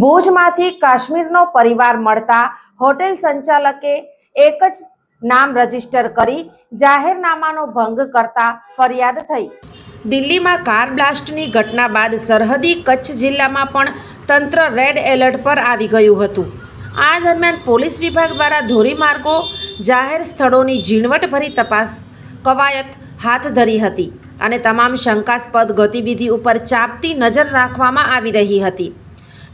ભુજમાંથી કાશ્મીરનો પરિવાર મળતા હોટેલ સંચાલકે એક જ નામ રજિસ્ટર કરી જાહેરનામાનો ભંગ કરતા ફરિયાદ થઈ. દિલ્હીમાં કાર બ્લાસ્ટની ઘટના બાદ સરહદી કચ્છ જિલ્લામાં પણ તંત્ર રેડ એલર્ટ પર આવી ગયું હતું. આ દરમિયાન પોલીસ વિભાગ દ્વારા ધોરીમાર્ગો, જાહેર સ્થળોની ઝીણવટભરી તપાસ કવાયત હાથ ધરી હતી અને તમામ શંકાસ્પદ ગતિવિધિ ઉપર ચાપતી નજર રાખવામાં આવી રહી હતી.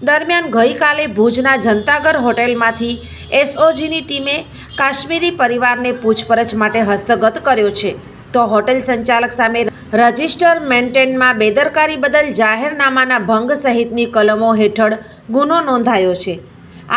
દરમિયાન ગઈકાલે ભુજના જનતાગર હોટેલમાંથી એસઓજીની ટીમે કાશ્મીરી પરિવારને પૂછપરછ માટે હસ્તગત કર્યો છે. તો હોટેલ સંચાલક સામે રજિસ્ટર મેન્ટેનમાં બેદરકારી બદલ જાહેરનામાના ભંગ સહિતની કલમો હેઠળ ગુનો નોંધાયો છે.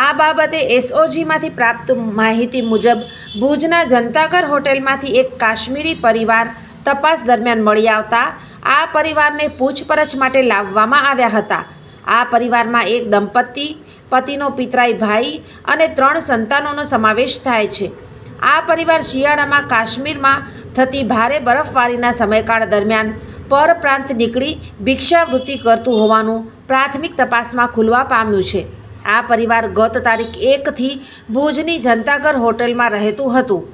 આ બાબતે એસઓજીમાંથી પ્રાપ્ત માહિતી મુજબ ભુજના જનતાગર હોટેલમાંથી એક કાશ્મીરી પરિવાર તપાસ દરમિયાન મળી આવતા આ પરિવારને પૂછપરછ માટે લાવવામાં આવ્યા હતા. આ પરિવારમાં એક દંપતી, પતિનો પિતરાઈ ભાઈ અને ત્રણ સંતાનોનો સમાવેશ થાય છે. આ પરિવાર શિયાળામાં કાશ્મીરમાં થતી ભારે બરફવારીના સમયકાળ દરમિયાન પરપ્રાંત નીકળી ભિક્ષાવૃત્તિ કરતું હોવાનું પ્રાથમિક તપાસમાં ખુલવા પામ્યું છે. આ પરિવાર ગત તારીખ એકથી ભુજની જનતાગર હોટલમાં રહેતું હતું.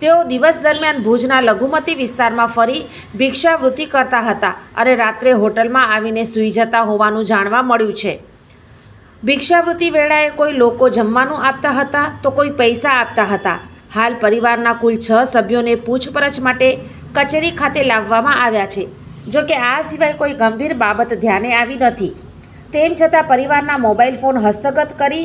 તેઓ દિવસ દરમિયાન ભુજના લઘુમતી વિસ્તારમાં ફરી ભિક્ષાવૃત્તિ કરતા હતા અને રાત્રે હોટલમાં આવીને સૂઈ જતા હોવાનું જાણવા મળ્યું છે. ભિક્ષાવૃત્તિ વેળાએ કોઈ લોકો જમવાનું આપતા હતા તો કોઈ પૈસા આપતા હતા. હાલ પરિવારના કુલ છ સભ્યોને પૂછપરછ માટે કચેરી ખાતે લાવવામાં આવ્યા છે. જો કે આ સિવાય કોઈ ગંભીર બાબત ધ્યાને આવી નથી. તેમ છતાં પરિવારના મોબાઈલ ફોન હસ્તગત કરી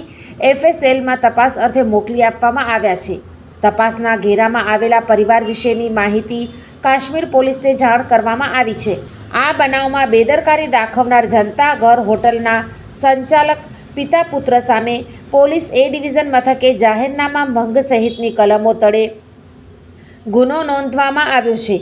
એફએસએલમાં તપાસ અર્થે મોકલી આપવામાં આવ્યા છે. તપાસના ઘેરામાં આવેલા પરિવાર વિશેની માહિતી કાશ્મીર પોલીસને જાણ કરવામાં આવી છે. આ બનાવમાં બેદરકારી દાખવનાર જનતા ઘર હોટલના સંચાલક પિતા પુત્ર સામે પોલીસ એ ડિવિઝન મથકે જાહેરનામા ભંગ સહિતની કલમો તળે ગુનો નોંધવામાં આવ્યો છે.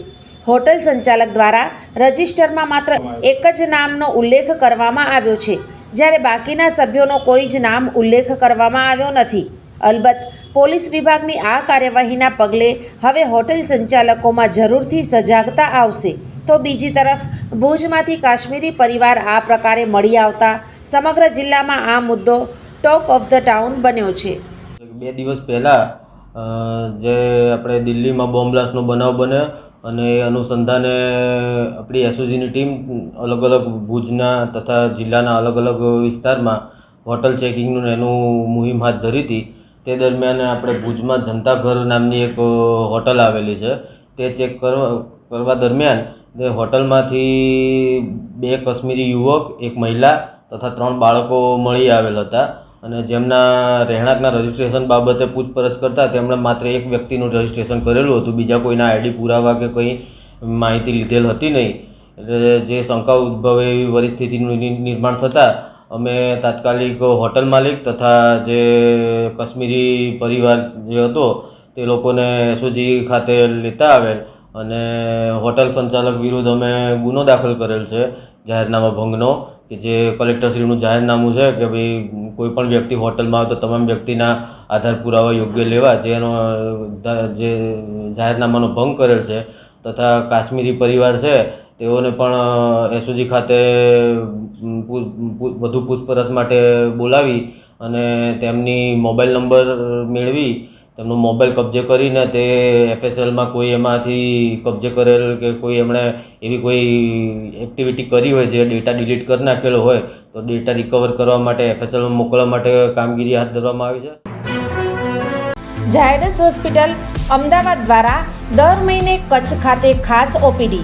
હોટલ સંચાલક દ્વારા રજિસ્ટરમાં માત્ર એક જ નામનો ઉલ્લેખ કરવામાં આવ્યો છે. જ્યારે બાકીના સભ્યોનો કોઈ જ નામ ઉલ્લેખ કરવામાં આવ્યો નથી. અલબત્ત, પોલીસ વિભાગની આ કાર્યવાહીના પગલે હવે હોટેલ સંચાલકોમાં જરૂરથી સજાગતા આવશે. તો બીજી તરફ, ભુજમાંથી કાશ્મીરી પરિવાર આ પ્રકારે મળી આવતા સમગ્ર જિલ્લામાં આ મુદ્દો ટોક ઓફ ધ ટાઉન બન્યો છે. બે દિવસ પહેલાં જે આપણે દિલ્હીમાં બોમ્બ બનાવ બન્યો અને એ અનુસંધાને આપણી એસઓજીની ટીમ અલગ અલગ ભુજના તથા જિલ્લાના અલગ અલગ વિસ્તારમાં હોટલ ચેકિંગનું એનું મુહિમ હાથ ધરી હતી. તે દરમિયાન આપણે ભુજમાં જનતાઘર નામની એક હોટલ આવેલી છે. તે ચેક કરવા કરવા દરમિયાન તે હોટલમાંથી બે કાશ્મીરી યુવક, એક મહિલા તથા ત્રણ બાળકો મળી આવેલ હતા અને જેમના રહેણાંકના રજિસ્ટ્રેશન બાબતે પૂછપરછ કરતા તેમણે માત્ર એક વ્યક્તિનું રજિસ્ટ્રેશન કરેલું હતું. બીજા કોઈના આઈડી પુરાવા કે કંઈ માહિતી લીધેલ હતી નહીં. એટલે જે શંકા ઉદ્ભવે એવી પરિસ્થિતિનું નિર્માણ થતાં અમે તાત્કાલિક હોટલ માલિક તથા જે કાશ્મીરી પરિવાર જે હતો, તે લોકોને એસઓજી ખાતે લેતા આવેલ અને હોટલ સંચાલક વિરુદ્ધ અમે ગુનો દાખલ કરેલ છે, જાહેરનામા ભંગનો, કે જે કલેક્ટરશ્રીનું જાહેરનામું છે કે ભાઈ કોઈ પણ વ્યક્તિ હોટલમાં આવે તો તમામ વ્યક્તિના આધાર પુરાવા યોગ્ય લેવા, જેનો, જે જાહેરનામાનો ભંગ કરેલ છે, તથા કાશ્મીરી પરિવાર છે તેઓને પણ એસઓજી ખાતે વધુ પૂછપરછ માટે બોલાવી અને તેમની મોબાઈલ નંબર મેળવી, તેમનો મોબાઈલ કબજે કરીને તે એફએસએલમાં કોઈ એમાંથી કબજે કરેલ કે કોઈ એમણે એવી કોઈ એક્ટિવિટી કરી હોય જે ડેટા ડિલીટ કરી નાખેલો હોય, તો ડેટા રિકવર કરવા માટે એફએસએલમાં મોકલવા માટે કામગીરી હાથ ધરવામાં આવી છે. ઝાયડસ હોસ્પિટલ અમદાવાદ દ્વારા દર મહિને કચ્છ ખાતે ખાસ OPD.